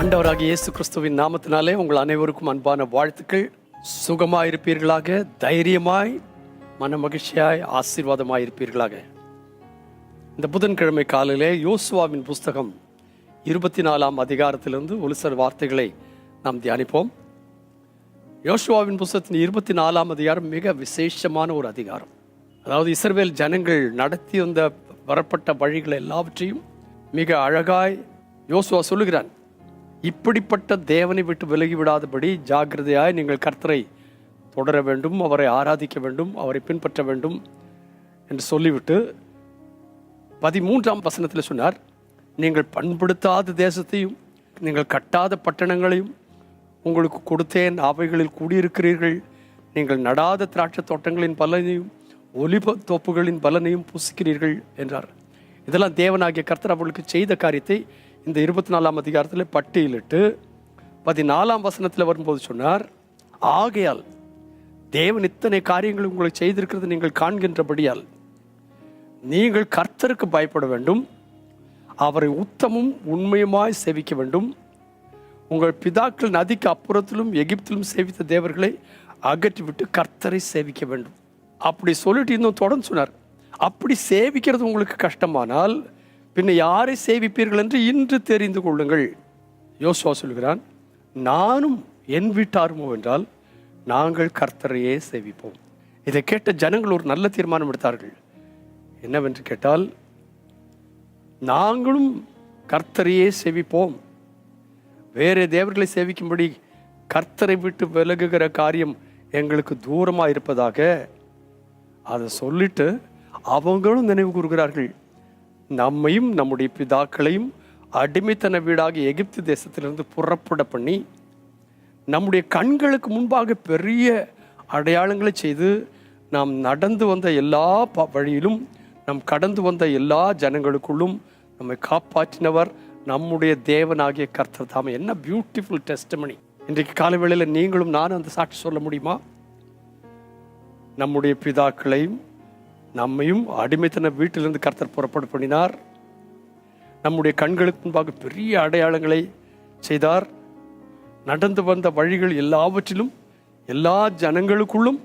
அண்டவராக இயேசு கிறிஸ்துவின் நாமத்தினாலே உங்கள் அனைவருக்கும் அன்பான வாழ்த்துக்கள். சுகமாய் இருப்பீர்களாக தைரியமாய் மன மகிழ்ச்சியாய் ஆசீர்வாதமாக இருப்பீர்களாக இந்த புதன்கிழமை காலையிலே யோசுவாவின் புஸ்தகம் இருபத்தி நாலாம் அதிகாரத்திலிருந்து ஒரு சில வார்த்தைகளை நாம் தியானிப்போம். யோசுவாவின் புஸ்தகத்தின் இருபத்தி நாலாம் அதிகாரம் மிக விசேஷமான ஒரு அதிகாரம். அதாவது இஸ்ரவேல் ஜனங்கள் நடத்தி வந்த வரப்பட்ட வழிகள் எல்லாவற்றையும் மிக அழகாய் யோசுவா சொல்லுகிறான். இப்படிப்பட்ட தேவனை விட்டு விலகி விடாதபடி ஜாக்கிரதையாய் நீங்கள் கர்த்தரை தொடர வேண்டும் அவரை ஆராதிக்க வேண்டும் அவரை பின்பற்ற வேண்டும் என்று சொல்லிவிட்டு பதிமூன்றாம் வசனத்தில் சொன்னார் நீங்கள் பண்படுத்தாத தேசத்தையும் நீங்கள் கட்டாத பட்டணங்களையும் உங்களுக்கு கொடுத்தேன் அவைகளில் கூடியிருக்கிறீர்கள். நீங்கள் நடாத திராட்சை தோட்டங்களின் பலனையும் ஒலிப தோப்புகளின் பலனையும் பூசிக்கிறீர்கள் என்றார். இதெல்லாம் தேவனாகிய கர்த்தர் அவர்களுக்கு செய்த காரியத்தை இந்த இருபத்தி நாலாம் அதிகாரத்தில் பட்டியலிட்டு பதினாலாம் வசனத்தில் வரும்போது சொன்னார் ஆகையால் தேவன் இத்தனை காரியங்கள் உங்களுக்கு செய்திருக்கிறது நீங்கள் காண்கின்றபடியால் நீங்கள் கர்த்தருக்கு பயப்பட வேண்டும் அவரை உத்தமும் உண்மையுமாய் சேவிக்க வேண்டும். உங்கள் பிதாக்கள் நதிக்கு அப்புறத்திலும் எகிப்திலும் சேவித்த தேவர்களை அகற்றிவிட்டு கர்த்தரை சேவிக்க வேண்டும். அப்படி சொல்லிட்டு இன்னும் தொடர்ந்து சொன்னார். அப்படி சேவிக்கிறது உங்களுக்கு கஷ்டமானால் பின்ன யாரை சேவிப்பீர்கள் என்று இன்று தெரிந்து கொள்ளுங்கள். யோசுவா சொல்கிறான் நானும் என் வீட்டாருமோ என்றால் நாங்கள் கர்த்தரையே சேவிப்போம். இதை கேட்ட ஜனங்கள் ஒரு நல்ல தீர்மானம் எடுத்தார்கள். என்னவென்று கேட்டால் நாங்களும் கர்த்தரையே சேவிப்போம். வேறு தேவர்களை சேவிக்கும்படி கர்த்தரை விட்டு விலகுகிற காரியம் எங்களுக்கு தூரமாக இருப்பதாக அதை சொல்லிட்டு அவங்களும் நினைவு கூறுகிறார்கள். நம்மையும் நம்முடைய பிதாக்களையும் அடிமைத்தன வீடாக எகிப்து தேசத்திலிருந்து புறப்பட பண்ணி நம்முடைய கண்களுக்கு முன்பாக பெரிய அடையாளங்களை செய்து நாம் நடந்து வந்த எல்லா ப வழியிலும் நாம் கடந்து வந்த எல்லா ஜனங்களுக்குள்ளும் நம்மை காப்பாற்றினவர் நம்முடைய தேவனாகிய கர்த்தர். தாம என்ன பியூட்டிஃபுல் டெஸ்டமனி இன்றைக்கு காலை வேளையில் நீங்களும் நானும் அந்த சாட்சி சொல்ல முடியுமா? நம்முடைய பிதாக்களையும் நம்மையும் அடிமைத்தன வீட்டிலிருந்து கர்த்தர் புறப்பட பண்ணினார். நம்முடைய கண்களுக்கு முன்பாக பெரிய அடையாளங்களை செய்தார். நடந்து வந்த வழிகள் எல்லாவற்றிலும் எல்லா ஜனங்களுக்குள்ளும்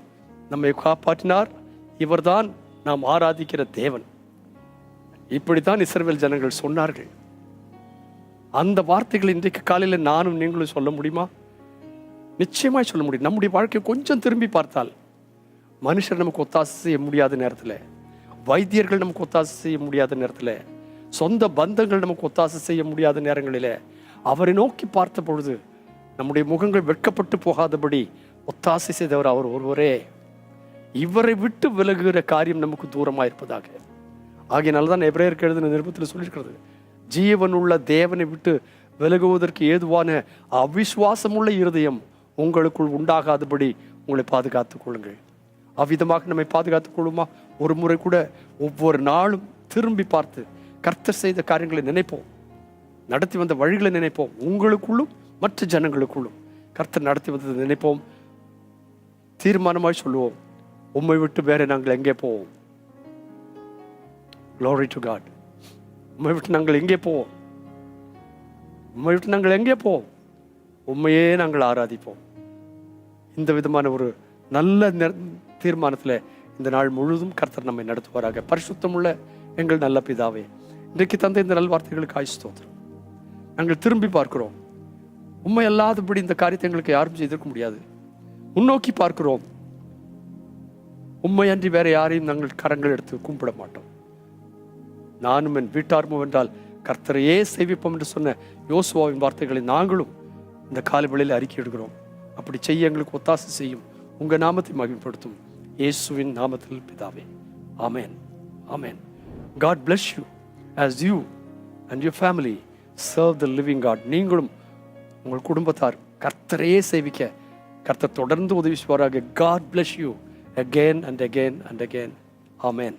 நம்மை காப்பாற்றினார். இவர்தான் நாம் ஆராதிக்கிற தேவன். இப்படித்தான் இஸ்ரவேல் ஜனங்கள் சொன்னார்கள். அந்த வார்த்தைகள் இன்றைக்கு காலையில் நானும் நீங்களும் சொல்ல முடியுமா? நிச்சயமாய் சொல்ல முடியும். நம்முடைய வாழ்க்கையை கொஞ்சம் திரும்பி பார்த்தால் மனுஷர் நமக்கு ஒத்தாசை செய்ய முடியாத நேரத்தில் வைத்தியர்கள் நமக்கு ஒத்தாசை செய்ய முடியாத நேரத்தில் சொந்த பந்தங்கள் நமக்கு ஒத்தாசை செய்ய முடியாத நேரங்களில் அவரை நோக்கி பார்த்த பொழுது நம்முடைய முகங்கள் வெட்கப்பட்டு போகாதபடி ஒத்தாசை செய்தவர் அவர் ஒருவரே. இவரை விட்டு விலகுகிற காரியம் நமக்கு தூரமாக இருப்பதாக. ஆகையினால தான் எப்ரேயருக்கு எழுதின நிருபத்தில் சொல்லியிருக்கிறது. ஜீவனுள்ள தேவனை விட்டு விலகுவதற்கு ஏதுவான அவிசுவாசமுள்ள இருதயம் உங்களுக்குள் உண்டாகாதபடி உங்களை பாதுகாத்துக் கொள்ளுங்கள். அவ்விதமாக நம்மை பாதுகாத்துக் கொள்ளுமா? ஒரு முறை கூட ஒவ்வொரு நாளும் திரும்பி பார்த்து கர்த்தர் செய்த காரியங்களை நினைப்போம். நடத்தி வந்த வழிகளை நினைப்போம். உங்களுக்குள்ளும் மற்ற ஜனங்களுக்குள்ளும் கர்த்தர் நடத்தி வந்ததை நினைப்போம். தீர்மானமாய் சொல்லுவோம். உண்மை விட்டு வேற நாங்கள் எங்கே போவோம்? க்ளோரி டு காட் உண்மை விட்டு நாங்கள் எங்கே போவோம்? உண்மை விட்டு நாங்கள் எங்கே போவோம்? உண்மையே நாங்கள் ஆராதிப்போம். இந்த விதமான ஒரு நல்ல தீர்மானத்தில் இந்த நாள் முழுதும் கர்த்தர் நம்மை நடத்துவாராக. பரிசுத்தமுள்ள எங்கள் நல்ல பிதாவே இன்றைக்கு தந்த இந்த நல்வார்த்தைகளுக்கு ஆயுஸ்தோத்திரம் நாங்கள் திரும்பி பார்க்கிறோம். உண்மை அல்லாதபடி இந்த காரியத்தை எங்களுக்கு யாரும் செய்திருக்க முடியாது. முன்னோக்கி பார்க்கிறோம். உண்மை அன்றி வேற யாரையும் நாங்கள் கரங்கள் எடுத்து கும்பிட மாட்டோம். நானும் என் வீட்டாருமோ என்றால் கர்த்தரையே சேவிப்போம் என்று சொன்ன யோசுவாவின் வார்த்தைகளை நாங்களும் இந்த காலவெளியில் அறிக்கை எடுக்கிறோம். அப்படி செய்ய எங்களுக்கு ஒத்தாசை செய்யும். உங்கள் நாமத்தை மகிமைப்படுத்தும். இயேசுவின் நாமத்தில் பிதாவே. ஆமேன். ஆமேன். God bless you as you and your family serve the living God நீங்களும் உங்கள் குடும்பத்தார் கர்த்தரையே சேவிக்க கர்த்தர் தொடர்ந்து உதவி செய்வாராக. God bless you again and again and again. Amen.